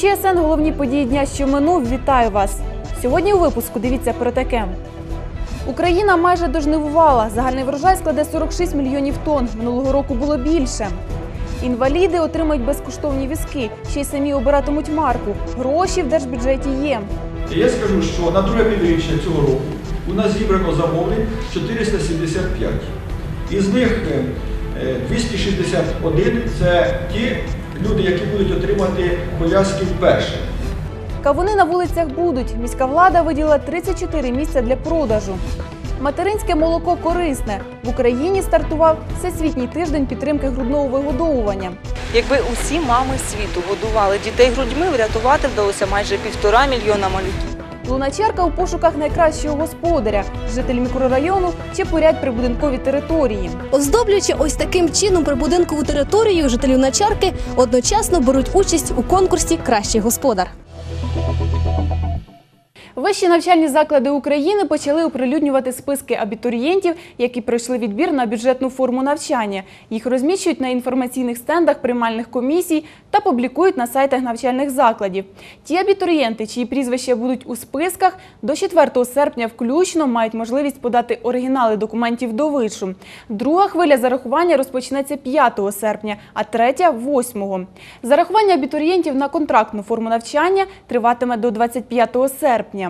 ЧСН головні події дня, що минув, вітаю вас. Сьогодні у випуску дивіться про таке. Україна майже дожнивувала. Загальний врожай складе 46 мільйонів тонн. Минулого року було більше. Інваліди отримають безкоштовні візки, ще й самі обиратимуть марку. Гроші в держбюджеті є. Я скажу, що на друге півріччя цього року у нас зібрано замовлень 475. Із них е, е, 261 це ті люди, які будуть отримати коляски вперше. Кавуни на вулицях будуть. Міська влада виділила 34 місця для продажу. Материнське молоко корисне. В Україні стартував всесвітній тиждень підтримки грудного вигодовування. Якби усі мами світу годували дітей грудьми, врятувати вдалося майже півтора мільйона малюків. Луначарка у пошуках найкращого господаря. Жителі мікрорайону чепурять прибудинкові території. Оздоблюючи ось таким чином прибудинкову територію, жителі Начарки одночасно беруть участь у конкурсі Кращий господар. Вищі навчальні заклади України почали оприлюднювати списки абітурієнтів, які пройшли відбір на бюджетну форму навчання. Їх розміщують на інформаційних стендах приймальних комісій та публікують на сайтах навчальних закладів. Ті абітурієнти, чиї прізвища будуть у списках, до 4 серпня включно мають можливість подати оригінали документів до вишу. Друга хвиля зарахування розпочнеться 5 серпня, а третя 8. Зарахування абітурієнтів на контрактну форму навчання триватиме до 25 серпня.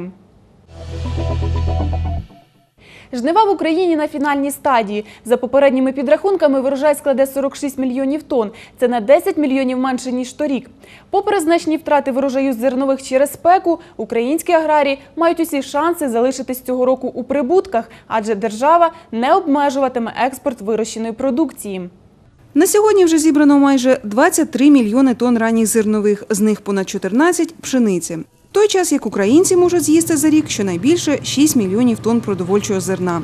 Жнива в Україні на фінальній стадії. За попередніми підрахунками, врожай складе 46 мільйонів тонн. Це на 10 мільйонів менше, ніж торік. Попри значні втрати врожаю зернових через спеку, українські аграрії мають усі шанси залишитись цього року у прибутках, адже держава не обмежуватиме експорт вирощеної продукції. На сьогодні вже зібрано майже 23 мільйони тонн ранніх зернових, з них понад 14 – пшениці. Той час, як українці можуть з'їсти за рік щонайбільше 6 мільйонів тонн продовольчого зерна.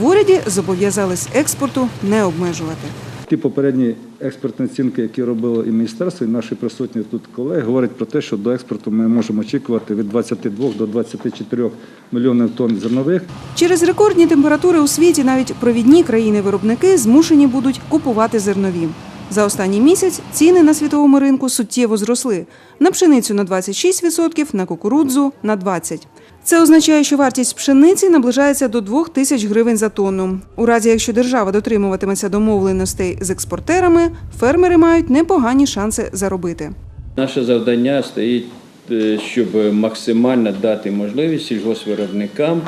В уряді зобов'язались експорту не обмежувати. Ті попередні експертні оцінки, які робило і міністерство, і наші присутні тут колеги, говорять про те, що до експорту ми можемо очікувати від 22 до 24 мільйонів тонн зернових. Через рекордні температури у світі навіть провідні країни-виробники змушені будуть купувати зернові. За останній місяць ціни на світовому ринку суттєво зросли. На пшеницю на 26%, на кукурудзу на 20%. Це означає, що вартість пшениці наближається до 2 тисяч гривень за тонну. У разі, якщо держава дотримуватиметься домовленостей з експортерами, фермери мають непогані шанси заробити. Наше завдання стоїть, е, щоб максимально дати можливість сільгоспвиробникам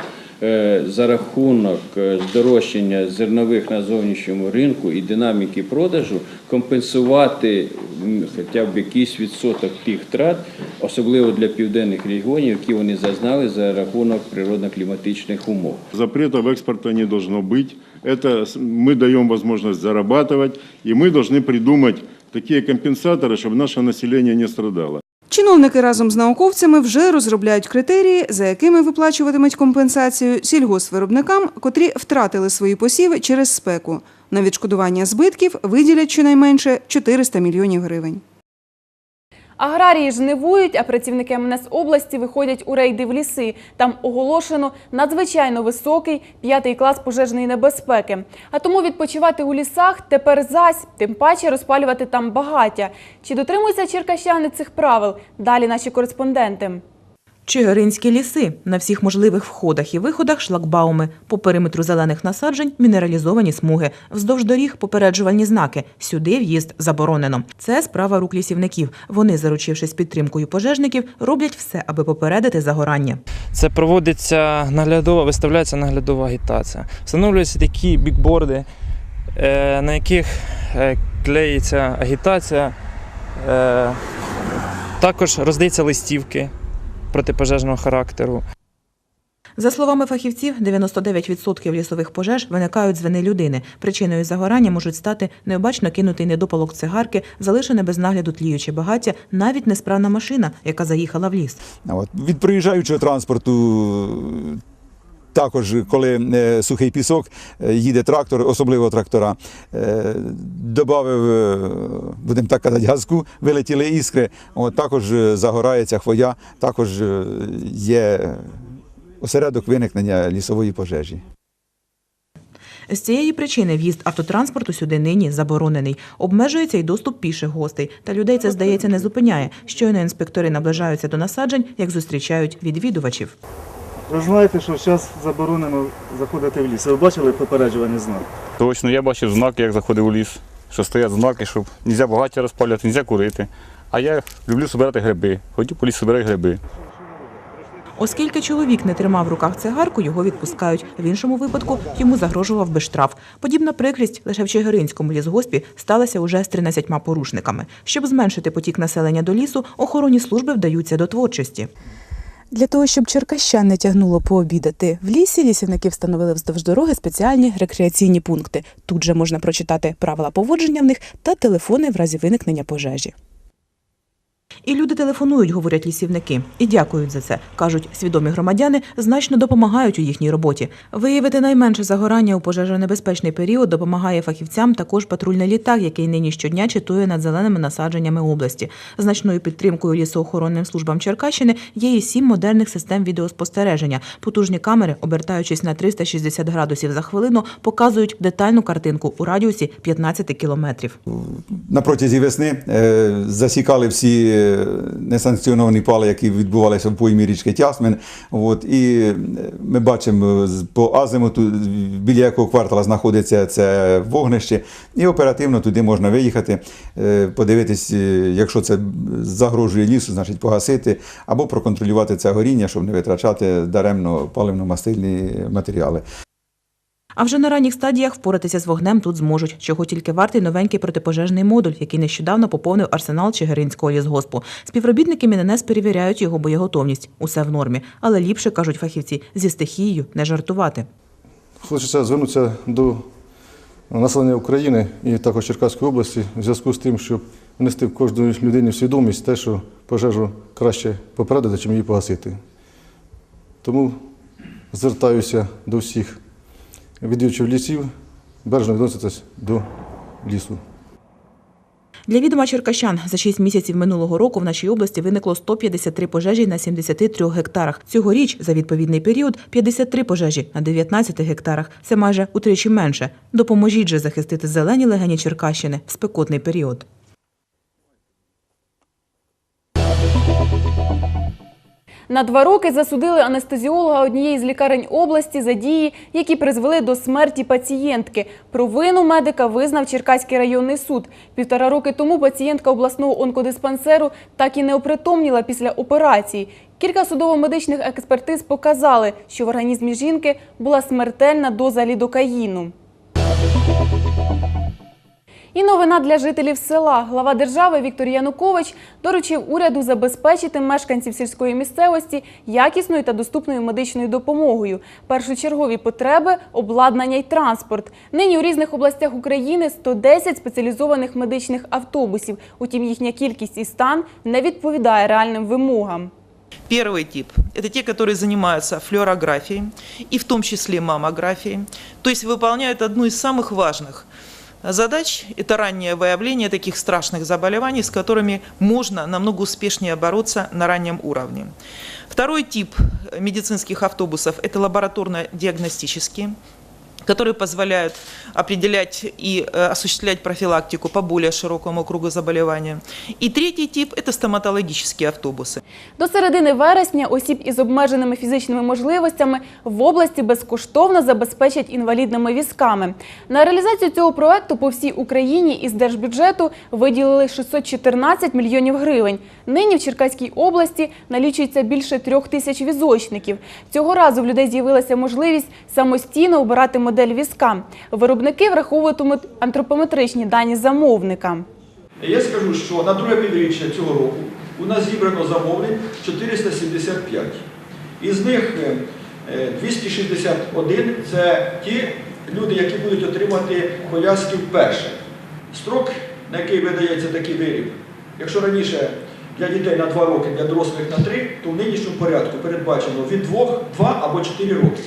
за рахунок е, здорожчання зернових на зовнішньому ринку і динаміки продажу компенсувати м, хоча б якийсь відсоток тих втрат, особливо для південних регіонів, які вони зазнали за рахунок природно-кліматичних умов. Запретов экспорта не должно быть. Это с- мы даем возможность зарабатывать, и мы должны придумать такие компенсаторы, чтобы наше население не страдало. Чиновники разом з науковцями вже розробляють критерії, за якими виплачуватимуть компенсацію сільгосвиробникам, котрі втратили свої посіви через спеку. На відшкодування збитків виділять щонайменше 400 мільйонів гривень. Аграрії жнивують, а працівники МНС області виходять у рейди в ліси. Там оголошено надзвичайно високий п'ятий клас пожежної небезпеки. А тому відпочивати у лісах тепер зась, тим паче розпалювати там багаття. Чи дотримуються черкащани цих правил? Далі наші кореспонденти. Чигиринські ліси на всіх можливих входах і виходах шлагбауми, по периметру зелених насаджень мінералізовані смуги, вздовж доріг попереджувальні знаки. Сюди в'їзд заборонено. Це справа рук лісівників. Вони, заручившись підтримкою пожежників, роблять все, аби попередити загорання. Це проводиться наглядова, виставляється наглядова агітація. Встановлюються такі бікборди, е, на яких е, клеїться агітація. Е, Також роздається листівки протипожежного характеру. За словами фахівців, 99% лісових пожеж виникають з вини людини. Причиною загорання можуть стати необачно кинутий недопалок цигарки, залишене без нагляду тліюче багаття, навіть несправна машина, яка заїхала в ліс. От. Від проїжджаючого транспорту, також коли е, сухий пісок, е, їде трактор, особливо трактора, е, додав, будемо так казати, газку, вилетіли іскри, от, також загорається хвоя, також є осередок виникнення лісової пожежі. З цієї причини в'їзд автотранспорту сюди нині заборонений. Обмежується й доступ піших гостей. Та людей це, здається, не зупиняє. Щойно інспектори наближаються до насаджень, як зустрічають відвідувачів. Ви знаєте, що зараз заборонено заходити в ліс. Ви бачили попереджувальний знак? Точно, я бачив знаки, як заходив у ліс, що стоять знаки, щоб не можна багаття розпалювати, не можна курити. А я люблю збирати гриби. Ходю по лісу збирати гриби. Оскільки чоловік не тримав в руках цигарку, його відпускають. В іншому випадку йому загрожував би штраф. Подібна прикрість лише в Чигиринському лісгоспі сталася уже з 13 порушниками. Щоб зменшити потік населення до лісу, охоронні служби вдаються до творчості. Для того, щоб черкащан не тягнуло пообідати в лісі, лісівники встановили вздовж дороги спеціальні рекреаційні пункти. Тут же можна прочитати правила поводження в них та телефони в разі виникнення пожежі. І люди телефонують, говорять лісівники, і дякують за це. кажуть, свідомі громадяни значно допомагають у їхній роботі. Виявити найменше загорання у пожежонебезпечний період допомагає фахівцям також патрульний літак, який нині щодня читує над зеленими насадженнями області. Значною підтримкою лісоохоронним службам Черкащини є і сім модерних систем відеоспостереження. Потужні камери, обертаючись на 360 градусів за хвилину, показують детальну картинку у радіусі 15 кілометрів. На протязі весни е, засікали всі несанкціоновані пали, які відбувалися в поймі річки Тясмин. От, і е, ми бачимо з- по азимуту, біля якого квартала знаходиться це вогнище, і оперативно туди можна виїхати, е, подивитись, е, якщо це загрожує лісу, значить погасити, або проконтролювати це горіння, щоб не витрачати даремно паливно-мастильні матеріали. А вже на ранніх стадіях впоратися з вогнем тут зможуть, чого тільки вартий новенький протипожежний модуль, який нещодавно поповнив арсенал Чигиринського лісгоспу. Співробітники МінНС перевіряють його боєготовність. Усе в нормі, але ліпше кажуть фахівці зі стихією не жартувати. Хочеться звернутися до населення України і також Черкаської області в зв'язку з тим, щоб внести в кожну людині свідомість те, що пожежу краще попередити, чим її погасити. Тому звертаюся до всіх відвідувачів лісів, бережно відноситись до лісу. Для відома черкащан за 6 місяців минулого року в нашій області виникло 153 пожежі на 73 гектарах. Цьогоріч за відповідний період 53 пожежі на 19 гектарах. Це майже утричі менше. Допоможіть же захистити зелені легені Черкащини в спекотний період. На два роки засудили анестезіолога однієї з лікарень області за дії, які призвели до смерті пацієнтки. Провину медика визнав Черкаський районний суд. Півтора роки тому пацієнтка обласного онкодиспансеру так і не опритомніла після операції. Кілька судово-медичних експертиз показали, що в організмі жінки була смертельна доза лідокаїну. І новина для жителів села. Глава держави Віктор Янукович доручив уряду забезпечити мешканців сільської місцевості якісною та доступною медичною допомогою. Першочергові потреби обладнання й транспорт. Нині у різних областях України 110 спеціалізованих медичних автобусів. Утім, їхня кількість і стан не відповідає реальним вимогам. Первый тип – это те, которые занимаются флюорографией и в том числе маммографией, то есть выполняют одну из самых важных задач – это раннее выявление таких страшных заболеваний, с которыми можно намного успешнее бороться на раннем уровне. Второй тип медицинских автобусов – это лабораторно-диагностические, которые позволяют определять и э, осуществлять профилактику по более широкому кругу заболевания. И третий тип – это стоматологические автобусы. До середини вересня осіб із обмеженими фізичними можливостями в області безкоштовно забезпечать інвалідними візками. На реалізацію цього проекту по всій Україні із держбюджету виділили 614 мільйонів гривень. Нині в Черкаській області налічується більше трьох тисяч візочників. Цього разу в людей з'явилася можливість самостійно обирати модель візка. Виробники враховуватимуть антропометричні дані замовника. Я скажу, що на друге півріччя цього року у нас зібрано замовлень 475. Із них е, е, 261 це ті люди, які будуть отримати пов'язки вперше. Строк, на який видається такий виріб, якщо раніше для дітей на 2 роки, для дорослих на 3, то в нинішньому порядку передбачено від 2, 2 або 4 роки.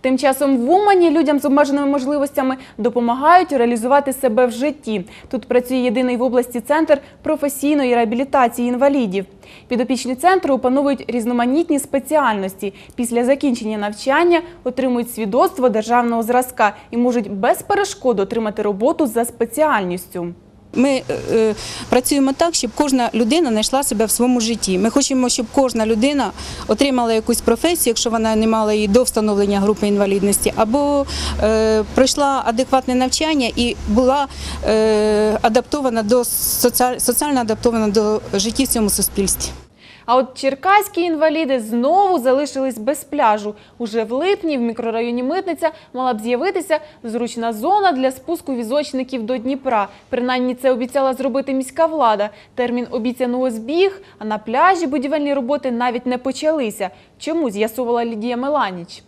Тим часом в Умані людям з обмеженими можливостями допомагають реалізувати себе в житті. Тут працює єдиний в області центр професійної реабілітації інвалідів. Підопічні центру опановують різноманітні спеціальності. Після закінчення навчання отримують свідоцтво державного зразка і можуть без перешкод отримати роботу за спеціальністю. Ми е, е, працюємо так, щоб кожна людина знайшла себе в своєму житті. Ми хочемо, щоб кожна людина отримала якусь професію, якщо вона не мала її до встановлення групи інвалідності, або е, пройшла адекватне навчання і була е, адаптована до соціаль, соціально адаптована до життя в цьому суспільстві. А от черкаські інваліди знову залишились без пляжу. Уже в липні в мікрорайоні Митниця мала б з'явитися зручна зона для спуску візочників до Дніпра. Принаймні це обіцяла зробити міська влада. Термін обіцяного збіг, а на пляжі будівельні роботи навіть не почалися. Чому з'ясувала Лідія Меланіч?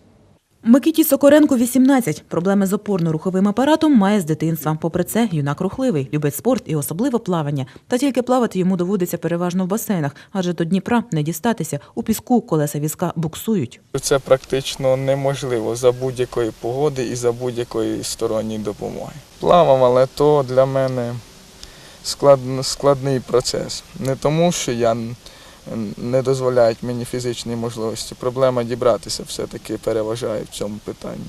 Микиті Сокоренко 18. Проблеми з опорно-руховим апаратом має з дитинства. Попри це, юнак рухливий, любить спорт і особливо плавання. Та тільки плавати йому доводиться переважно в басейнах, адже до Дніпра не дістатися. У піску колеса візка буксують. Це практично неможливо за будь-якої погоди і за будь-якої сторонньої допомоги. Плавав, але то для мене склад, складний процес. Не тому, що я не дозволяють мені фізичні можливості. Проблема дібратися все-таки переважає в цьому питанні.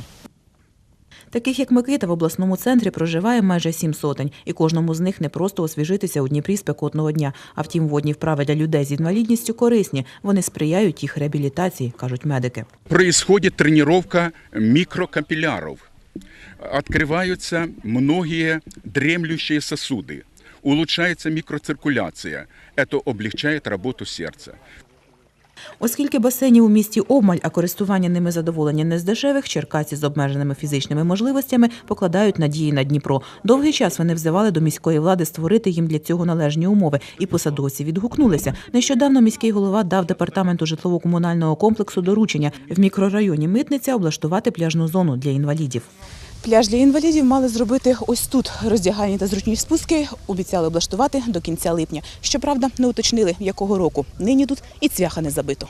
Таких як Микита в обласному центрі проживає майже сім сотень, і кожному з них не просто освіжитися у Дніпрі спекотного дня. А втім, водні вправи для людей з інвалідністю корисні. Вони сприяють їх реабілітації, кажуть медики. происходит тренировка микрокапилляров. Открываются многие дремлющие сосуды. Улучшается микроциркуляция. Это облегчает работу сердца. Оскільки басейнів у місті обмаль, а користування ними задоволення не з дешевих, черкасці з обмеженими фізичними можливостями покладають надії на Дніпро. Довгий час вони взивали до міської влади створити їм для цього належні умови, і посадовці відгукнулися. Нещодавно міський голова дав департаменту житлово-комунального комплексу доручення в мікрорайоні Митниця облаштувати пляжну зону для інвалідів. Пляж для інвалідів мали зробити ось тут. Роздягальні та зручні спуски обіцяли облаштувати до кінця липня. Щоправда, не уточнили, якого року. Нині тут і цвяха не забито.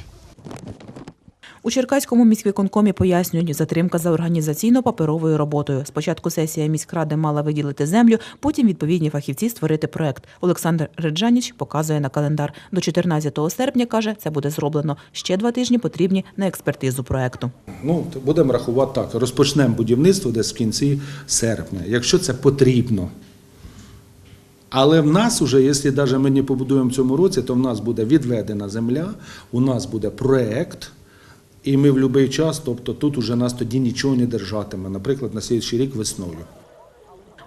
У Черкаському міськвиконкомі пояснюють, затримка за організаційно-паперовою роботою. Спочатку сесія міськради мала виділити землю, потім відповідні фахівці створити проект. Олександр Реджаніч показує на календар. До 14 серпня, каже, це буде зроблено. Ще два тижні потрібні на експертизу проекту. Ну, будемо рахувати так. Розпочнемо будівництво десь в кінці серпня, якщо це потрібно. Але в нас вже, якщо навіть ми не побудуємо в цьому році, то в нас буде відведена земля, у нас буде проект, і ми в будь-який час, тобто тут уже нас тоді нічого не держатиме, наприклад, на слідчий рік весною.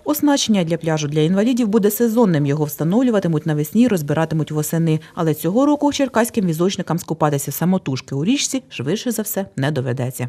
Оснащення для пляжу для інвалідів буде сезонним. Його встановлюватимуть навесні, розбиратимуть восени. Але цього року черкаським візочникам скупатися самотужки у річці швидше за все не доведеться.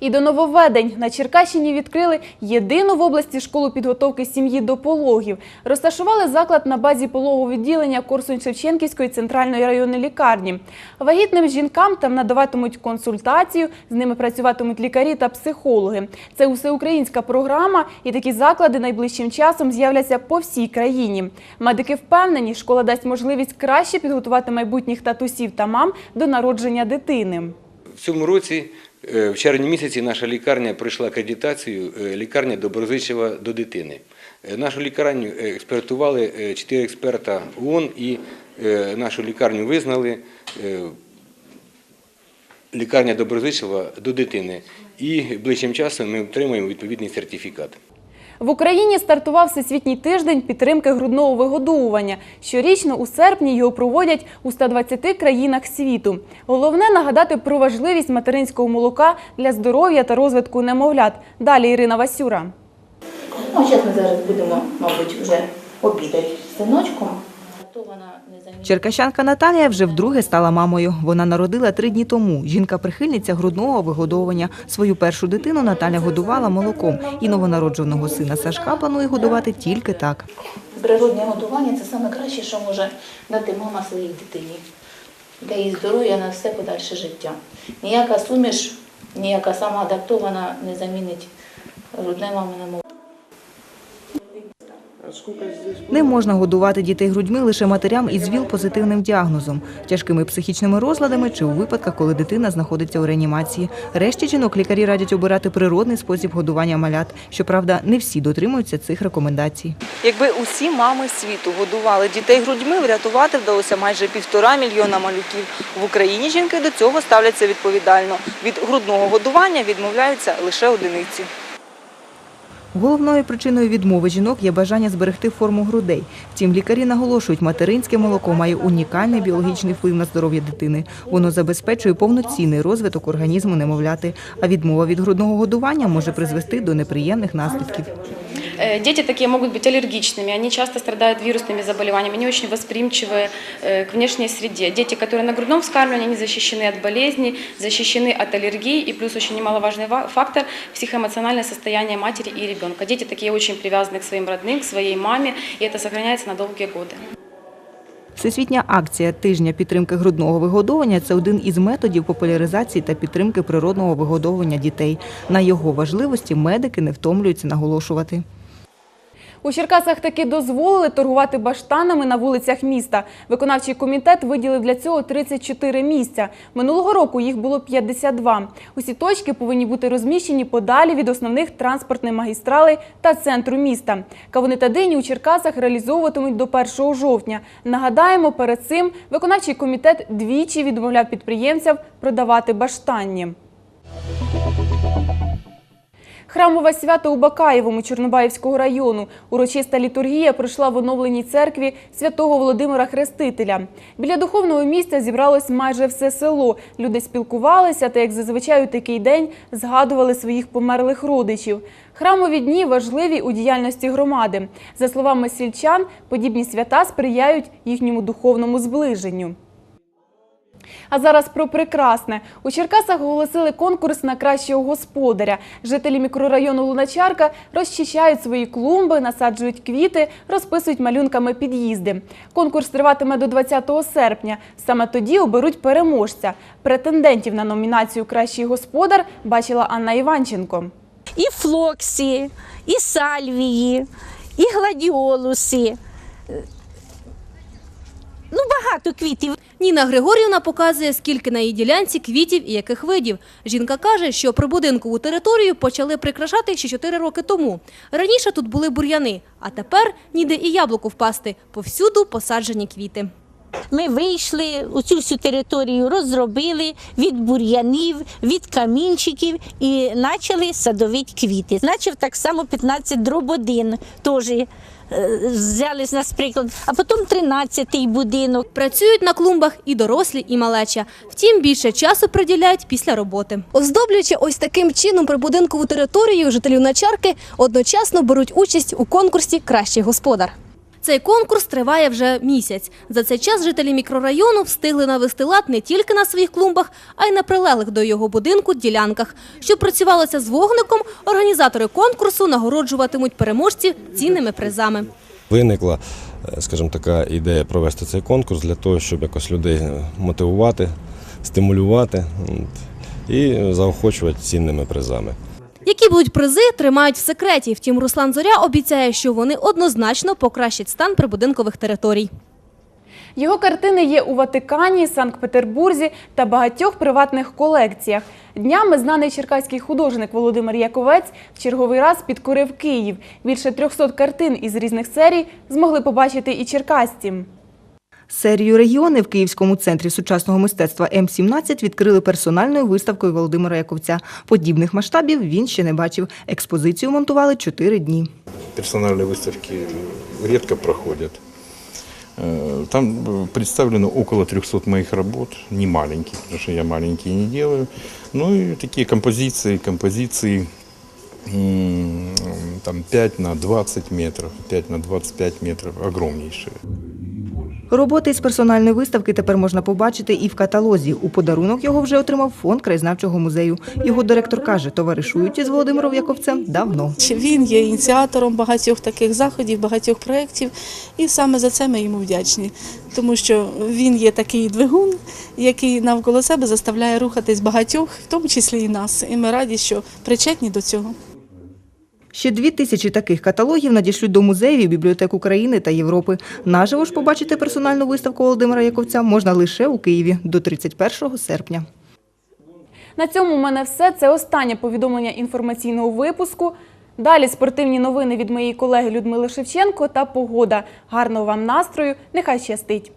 І до нововведень на Черкащині відкрили єдину в області школу підготовки сім'ї до пологів. Розташували заклад на базі пологового відділення Корсунь-Шевченківської центральної районної лікарні. Вагітним жінкам там надаватимуть консультацію, з ними працюватимуть лікарі та психологи. Це всеукраїнська програма, і такі заклади найближчим часом з'являться по всій країні. Медики впевнені, школа дасть можливість краще підготувати майбутніх татусів та мам до народження дитини. В цьому році, в червні місяці, наша лікарня пройшла акредитацію е, лікарня Доброзичева до дитини. Е, Нашу лікарню е, експертували е, чотири експерта ООН і е, нашу лікарню визнали е, лікарня Доброзичева до дитини. І ближчим часом ми отримаємо відповідний сертифікат. В Україні стартував Всесвітній тиждень підтримки грудного вигодовування. Щорічно у серпні його проводять у 120 країнах світу. Головне нагадати про важливість материнського молока для здоров'я та розвитку немовлят. Далі Ірина Васюра. Ну, зараз будемо, мабуть, вже обідати з синочком. Черкащанка Наталія вже вдруге стала мамою. Вона народила три дні тому. Жінка-прихильниця грудного вигодовування. Свою першу дитину Наталя годувала молоком. І новонародженого сина Сашка планує годувати тільки так. Природне годування це саме краще, що може дати мама своїй дитині. Для її здоров'я на все подальше життя. Ніяка суміш, ніяка самоадаптована не замінить грудне мамине молоко. Не можна годувати дітей грудьми лише матерям із ВІЛ-позитивним діагнозом, тяжкими психічними розладами чи у випадках, коли дитина знаходиться у реанімації. Решті жінок лікарі радять обирати природний спосіб годування малят. Щоправда, не всі дотримуються цих рекомендацій. Якби усі мами світу годували дітей грудьми, врятувати вдалося майже півтора мільйона малюків. В Україні жінки до цього ставляться відповідально. Від грудного годування відмовляються лише одиниці. Головною причиною відмови жінок є бажання зберегти форму грудей. Втім, лікарі наголошують, материнське молоко має унікальний біологічний вплив на здоров'я дитини. Воно забезпечує повноцінний розвиток організму немовляти, а відмова від грудного годування може призвести до неприємних наслідків. Э, Дети такие могут быть аллергичными, они часто страдают вирусными заболеваниями, они очень восприимчивы э, к внешней среде. Дети, которые на грудном вскармливании, они защищены от болезней, защищены от аллергий, и плюс очень немаловажный ва- фактор – психоэмоциональное состояние матери и ребенка. Дети такие очень привязаны к своим родным, к своей маме, и это сохраняется на долгие годы. Всесвітня акція тижня підтримки грудного вигодовування це один із методів популяризації та підтримки природного вигодовування дітей. На його важливості медики не втомлюються наголошувати. У Черкасах таки дозволили торгувати баштанами на вулицях міста. Виконавчий комітет виділив для цього 34 місця. Минулого року їх було 52. Усі точки повинні бути розміщені подалі від основних транспортних магістралей та центру міста. Кавуни та дині у Черкасах реалізовуватимуть до 1 жовтня. Нагадаємо, перед цим виконавчий комітет двічі відмовляв підприємцям продавати баштанні. Храмове свято у Бакаєвому Чорнобаївського району. Урочиста літургія пройшла в оновленій церкві святого Володимира Хрестителя. Біля духовного місця зібралось майже все село. Люди спілкувалися та, як зазвичай у такий день, згадували своїх померлих родичів. Храмові дні важливі у діяльності громади. За словами сільчан, подібні свята сприяють їхньому духовному зближенню. А зараз про прекрасне. У Черкасах оголосили конкурс на кращого господаря. Жителі мікрорайону Луначарка розчищають свої клумби, насаджують квіти, розписують малюнками під'їзди. Конкурс триватиме до 20 серпня. Саме тоді оберуть переможця. Претендентів на номінацію Кращий господар бачила Анна Іванченко. і флоксі, і сальвії, і гладіолуси. Ну, багато квітів. Ніна Григорівна показує, скільки на її ділянці квітів і яких видів. Жінка каже, що прибудинкову територію почали прикрашати ще 4 роки тому. Раніше тут були бур'яни, а тепер ніде і яблуку впасти. Повсюду посаджені квіти. Ми вийшли цю всю територію, розробили від бур'янів, від камінчиків і почали садовити квіти. Начав так само 15 дроб 1 теж взяли з нас приклад, а потім 13-й будинок. Працюють на клумбах і дорослі, і малеча. Втім, більше часу приділяють після роботи. Оздоблюючи ось таким чином прибудинкову територію, жителів Начарки одночасно беруть участь у конкурсі Кращий господар. Цей конкурс триває вже місяць. За цей час жителі мікрорайону встигли навести лад не тільки на своїх клумбах, а й на прилеглих до його будинку ділянках. Щоб працювалося з вогником, організатори конкурсу нагороджуватимуть переможців цінними призами. Виникла, е, скажімо, така ідея провести цей конкурс для того, щоб якось людей мотивувати, стимулювати і заохочувати цінними призами. Які будуть призи, тримають в секреті. Втім, Руслан Зоря обіцяє, що вони однозначно покращать стан прибудинкових територій. Його картини є у Ватикані, Санкт-Петербурзі та багатьох приватних колекціях. Днями знаний черкаський художник Володимир Яковець в черговий раз підкорив Київ. Більше 300 картин із різних серій змогли побачити і черкасці. Серію регіони в Київському центрі сучасного мистецтва М17 відкрили персональною виставкою Володимира Яковця. Подібних масштабів він ще не бачив. Експозицію монтували чотири дні. персональные выставки редко проходят. Э, Там э, представлено около 300 моих работ, не маленьких, потому что я маленькие не делаю. Ну и такие композиции, композиции м, там 5 на 20 метров, 5 на 25 метров, огромнейшие. Роботи із персональної виставки тепер можна побачити і в каталозі. У подарунок його вже отримав фонд краєзнавчого музею. Його директор каже, товаришують із Володимиром Яковцем давно. Він є ініціатором багатьох таких заходів, багатьох проєктів, і саме за це ми йому вдячні, тому що він є такий двигун, який навколо себе заставляє рухатись багатьох, в тому числі і нас. І ми раді, що причетні до цього. Ще дві тисячі таких каталогів надішлють до музеїв бібліотек України та Європи. Наживо ж побачити персональну виставку Володимира Яковця можна лише у Києві до 31 серпня. На цьому у мене все. Це останнє повідомлення інформаційного випуску. Далі спортивні новини від моєї колеги Людмили Шевченко та погода. Гарного вам настрою. Нехай щастить.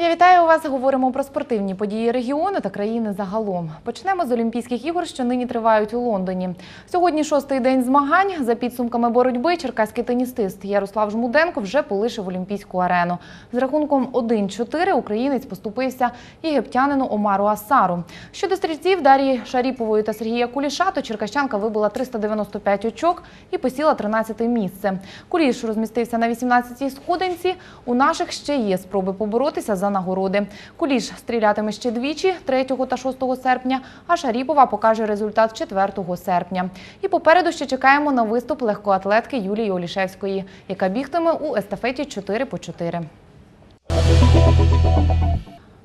Я вітаю вас. Говоримо про спортивні події регіону та країни загалом. Почнемо з Олімпійських ігор, що нині тривають у Лондоні. Сьогодні шостий день змагань. За підсумками боротьби черкаський теністист Ярослав Жмуденко вже полишив Олімпійську арену. З рахунком 1-4 українець поступився єгиптянину Омару Асару. Щодо стрільців Дарії Шаріпової та Сергія Куліша, то черкащанка вибила 395 очок і посіла 13 місце. Куліш розмістився на 18-й сходинці. У наших ще є спроби поборотися за нагороди. Куліш стрілятиме ще двічі 3 та 6 серпня, а Шаріпова покаже результат 4 серпня. І попереду ще чекаємо на виступ легкоатлетки Юлії Олішевської, яка бігтиме у естафеті 4 по 4.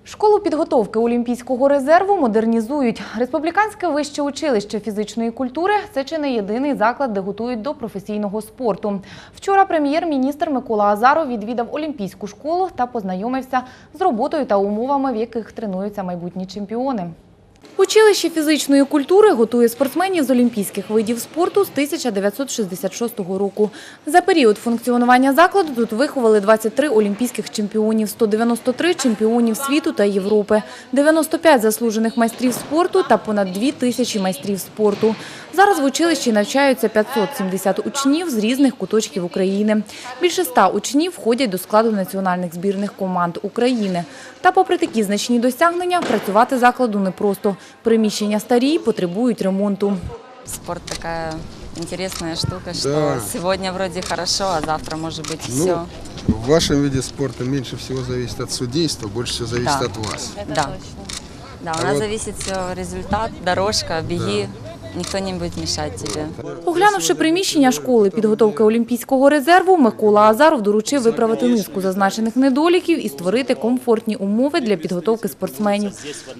Школу підготовки Олімпійського резерву модернізують. Республіканське вище училище фізичної культури це чи не єдиний заклад, де готують до професійного спорту. Вчора прем'єр-міністр Микола Азаров відвідав Олімпійську школу та познайомився з роботою та умовами, в яких тренуються майбутні чемпіони. Училище фізичної культури готує спортсменів з олімпійських видів спорту з 1966 року. За період функціонування закладу тут виховали 23 олімпійських чемпіонів, 193 чемпіонів світу та Європи, 95 заслужених майстрів спорту та понад 2 тисячі майстрів спорту. Зараз в училищі навчаються 570 учнів з різних куточків України. Більше 100 учнів входять до складу національних збірних команд України. Та попри такі значні досягнення, працювати закладу непросто. Приміщення старі, потребують ремонту. Спорт така интересная штука, что Да. сегодня вроде хорошо, а завтра может быть Ну, все. В вашем виде спорта меньше всего зависит от судейства, больше всего зависит Да. от вас. Да. Да, у А нас вот- зависит все результат, дорожка, беги, никто не будет мешать тебе. Оглянувши приміщення школи підготовки Олімпійського резерву, Микола Азаров доручив виправити низку зазначених недоліків і створити комфортні умови для підготовки спортсменів.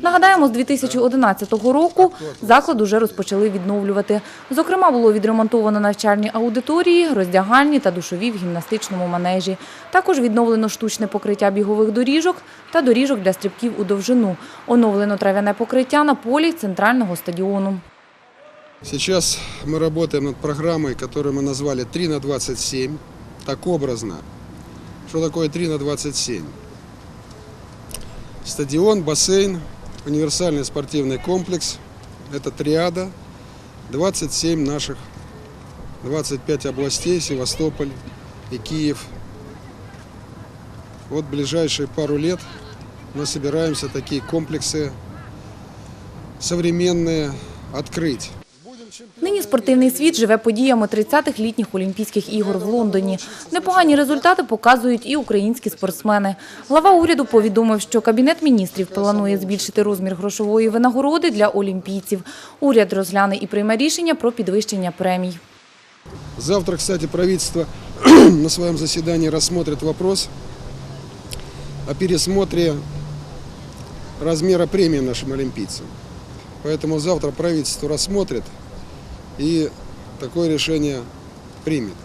Нагадаємо, з 2011 року заклад уже розпочали відновлювати. Зокрема, було відремонтовано навчальні аудиторії, роздягальні та душові в гімнастичному манежі. Також відновлено штучне покриття бігових доріжок та доріжок для стрибків у довжину. Оновлено трав'яне покриття на полі центрального стадіону. Сейчас мы работаем над программой, которую мы назвали 3 на 27, так образно. Что такое 3 на 27? Стадион, бассейн, универсальный спортивный комплекс. Это триада. 27 наших, 25 областей, Севастополь и Киев. Вот ближайшие пару лет мы собираемся такие комплексы современные открыть. Спортивний світ живе подіями 30-х літніх Олімпійських ігор в Лондоні. Непогані результати показують і українські спортсмени. Глава уряду повідомив, що Кабінет міністрів планує збільшити розмір грошової винагороди для олімпійців. Уряд розгляне і прийме рішення про підвищення премій. Завтра, кстати, правительство на своем заседании рассмотрит вопрос о пересмотре размера премии нашим олимпийцам. Поэтому завтра правительство рассмотрит и такое решение примет.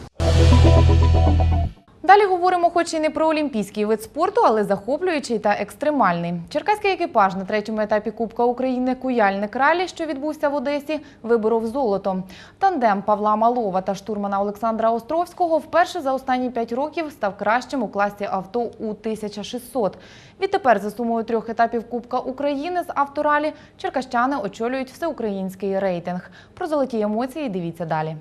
Далі говоримо, хоч і не про олімпійський вид спорту, але захоплюючий та екстремальний. Черкаський екіпаж на третьому етапі Кубка України Куяльник Ралі, що відбувся в Одесі, виборов золото. Тандем Павла Малова та штурмана Олександра Островського вперше за останні п'ять років став кращим у класі авто у 1600. Відтепер за сумою трьох етапів Кубка України з авторалі черкащани очолюють всеукраїнський рейтинг. Про золоті емоції дивіться далі.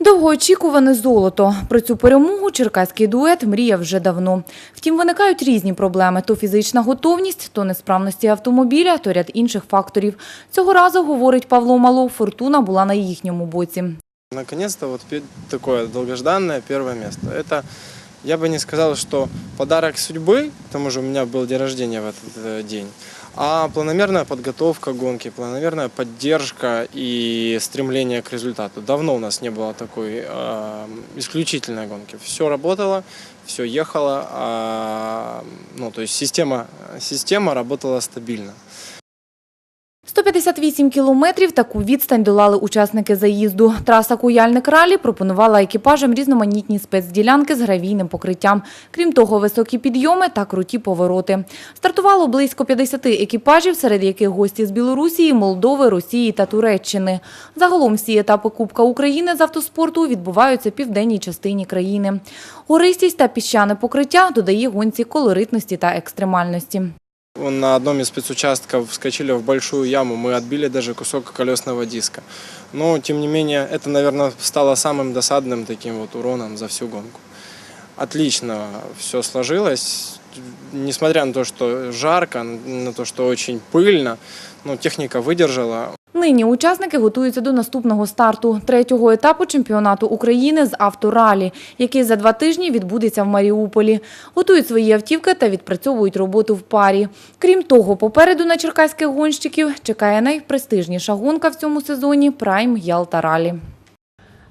Довгоочікуване золото. Про цю перемогу черкаський дует мріяв вже давно. Втім, виникають різні проблеми: то фізична готовність, то несправності автомобіля, то ряд інших факторів. Цього разу, говорить Павло Малов, фортуна була на їхньому боці. Наконец-то вот пе- такое долгожданное первое место. Это, я бы не сказал, что подарок судьбы, к тому же у меня был день рождения в этот э, день, а планомерная подготовка гонки, планомерная поддержка и стремление к результату. Давно у нас не было такой э, исключительной гонки. Все работало, все ехало, э, ну, то есть система, система работала стабильно. 158 кілометрів таку відстань долали учасники заїзду. Траса Куяльник ралі пропонувала екіпажам різноманітні спецділянки з гравійним покриттям. Крім того, високі підйоми та круті повороти. Стартувало близько 50 екіпажів, серед яких гості з Білорусі, Молдови, Росії та Туреччини. Загалом всі етапи Кубка України з автоспорту відбуваються в південній частині країни. Гористість та піщане покриття додає гонці колоритності та екстремальності. На одном из спецучастков вскочили в большую яму, мы отбили даже кусок колесного диска. Но, тем не менее, это, наверное, стало самым досадным таким вот уроном за всю гонку. Отлично все сложилось, несмотря на то, что жарко, на то, что очень пыльно, но техника выдержала. Нині учасники готуються до наступного старту – третього етапу чемпіонату України з авторалі, який за два тижні відбудеться в Маріуполі. Готують свої автівки та відпрацьовують роботу в парі. Крім того, попереду на черкаських гонщиків чекає найпрестижніша гонка в цьому сезоні – Прайм Ялта Ралі.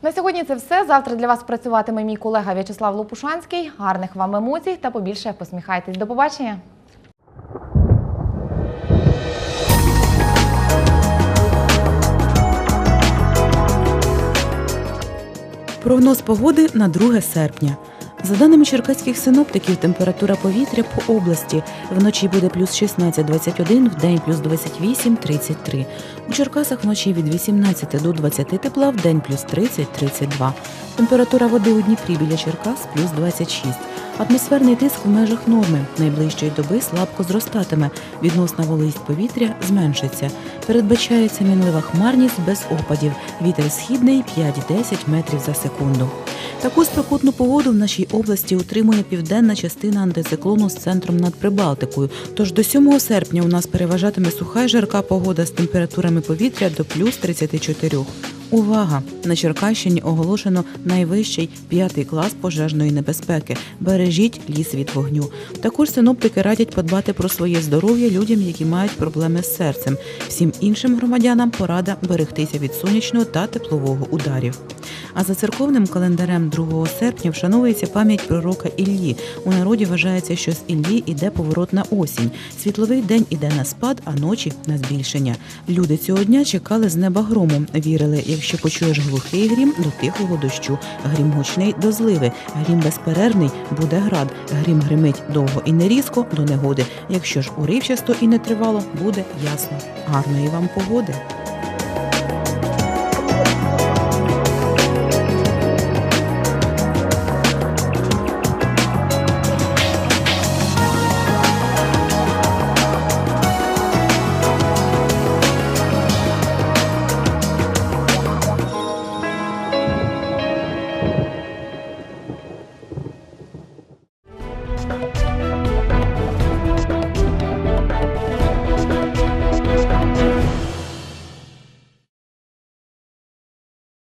На сьогодні це все. Завтра для вас працюватиме мій колега В'ячеслав Лопушанський. Гарних вам емоцій та побільше посміхайтесь. До побачення! Прогноз погоди на 2 серпня. За даними черкаських синоптиків, температура повітря по області вночі буде плюс 16-21, вдень плюс 28-33. У Черкасах вночі від 18 до 20 тепла, вдень плюс 30-32. Температура води у Дніпрі біля Черкас плюс 26. Атмосферний тиск в межах норми. Найближчої доби слабко зростатиме. Відносна вологість повітря зменшиться. Передбачається мінлива хмарність без опадів. Вітер східний 5-10 метрів за секунду. Таку спекотну погоду в нашій області утримує південна частина антициклону з центром над Прибалтикою. Тож до 7 серпня у нас переважатиме суха й жарка погода з температурами повітря до плюс 34. Увага! На Черкащині оголошено найвищий п'ятий клас пожежної небезпеки. Бережіть ліс від вогню. Також синоптики радять подбати про своє здоров'я людям, які мають проблеми з серцем. Всім іншим громадянам порада берегтися від сонячного та теплового ударів. А за церковним календарем 2 серпня вшановується пам'ять пророка Іллі. У народі вважається, що з Іллі іде поворотна осінь. Світловий день іде на спад, а ночі на збільшення. Люди цього дня чекали з неба грому. Вірили, якщо почуєш глухий грім, до тихого дощу. Грім гучний до зливи. Грім безперервний буде град. Грім гримить довго і не різко до негоди. Якщо ж уривчасто і не тривало, буде ясно. Гарної вам погоди!